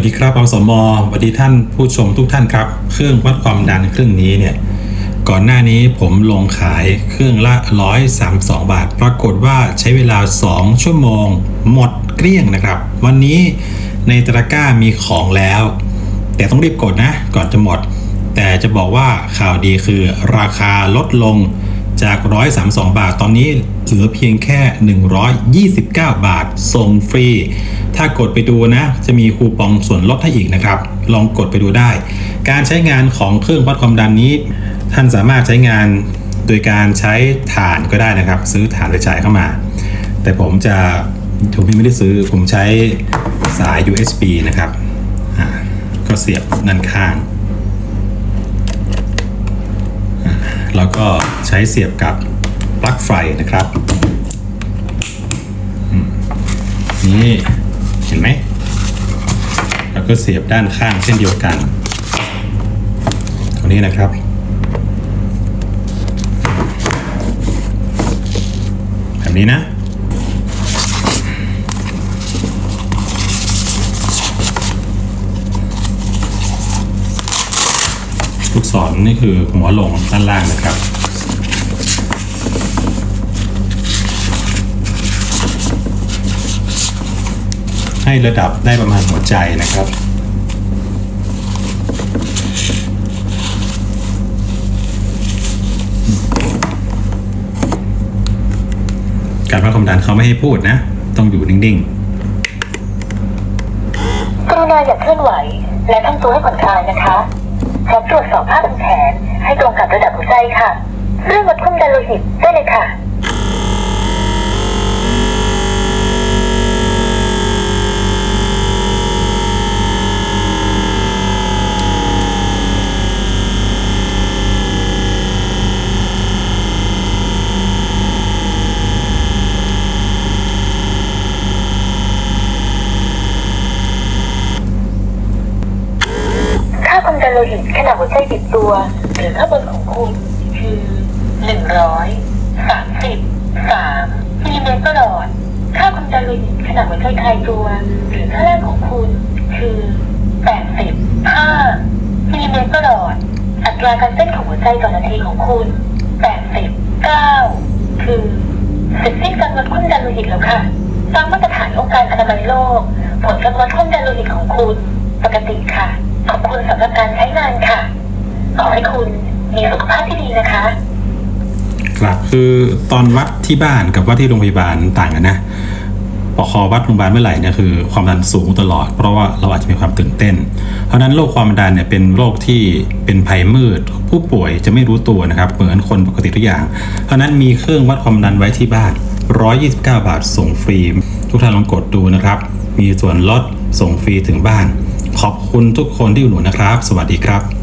วัสดีครับอสมสวัสดีท่านผู้ชมทุกท่านครับ เครื่องวัดความดันเครื่องนี้เนี่ย ก่อนหน้านี้ผมลงขายเครื่องละ 132 บาท ปรากฏว่าใช้เวลา 2 ชั่วโมง หมดเกลี้ยงนะครับ วันนี้ในตะกร้ามีของแล้ว แต่ต้องรีบกดนะ ก่อนจะหมด แต่จะบอกว่าข่าวดีคือราคาลดลง จาก 132 บาท ตอนนี้เหลือเพียงแค่ 129 บาท ส่งฟรี ถ้ากดไปดูนะ จะมีคูปองส่วนลดให้อีกนะครับ ลองกดไปดูได้ การใช้งานของเครื่องวัดความดันนี้ ท่านสามารถใช้งานโดยการใช้ถ่านก็ได้นะครับ ซื้อถ่านไปจ่ายเข้ามา แต่ผมจะผมไม่ได้ซื้อ ผมใช้สาย USB นะครับ ก็เสียบด้านข้าง แล้วก็ใช้เสียบกับปลั๊กไฟนะครับนี่เห็นไหมแล้วก็เสียบด้านข้างเช่นเดียวกันตรงนี้นะครับแบบนี้นะ ลูกศรนี่คือหัวลงด้านล่างนะครับ ให้ระดับได้ประมาณหัวใจนะครับการวัดความดันเขาไม่ให้พูดนะ ต้องอยู่นิ่งๆ กรุณาอย่าเคลื่อนไหว และทำตัวให้ผ่อนคลายนะคะ พร้อมตรวจสอบภาพบนแขนให้ตรงกับระดับหัวใจค่ะเรื่องวัดความดันโลหิตได้เลยค่ะ ลหิตขณะหัวใจติดตัวหรือค่าบนของคุณคือหนึ่งร้อยสามสิบสามมิลลิเมตรต่อหลอด ค่าความดันโลหิตขณะหัวใจคลายตัวหรือค่าแรกของคุณคือแปดสิบห้ามิลลิเมตรต่อหลอด อัตราการเต้นของหัวใจต่อนาทีของคุณแปดสิบเก้าคือเสร็จสิ้นการวัดความดันโลหิตแล้วค่ะตามมาตรฐานองค์การอนามัยโลก ผลการวัดความดันโลหิตของคุณปกติค่ะ ขอบคุณสำหรับการใช้งานค่ะ ขอให้คุณมีสุขภาพที่ดีนะคะ ครับคือตอนวัดที่บ้านกับวัดที่โรงพยาบาลต่างกันนะปคอวัดโรงพยาบาลเมื่อไหร่เนี่ยคือความดันสูงตลอด เพราะว่าเราอาจจะมีความตื่นเต้น เพราะนั้นโรคความดันเนี่ยเป็นโรคที่เป็นภัยมืด ผู้ป่วยจะไม่รู้ตัวนะครับเหมือนคนปกติทุกอย่าง เพราะฉะนั้นมีเครื่องวัดความดันไว้ที่บ้าน 129 บาทส่งฟรี ทุกท่านลองกดดูนะครับ มีส่วนลดส่งฟรีถึงบ้าน ขอบคุณทุกคนที่อยู่หนุนนะครับ สวัสดีครับ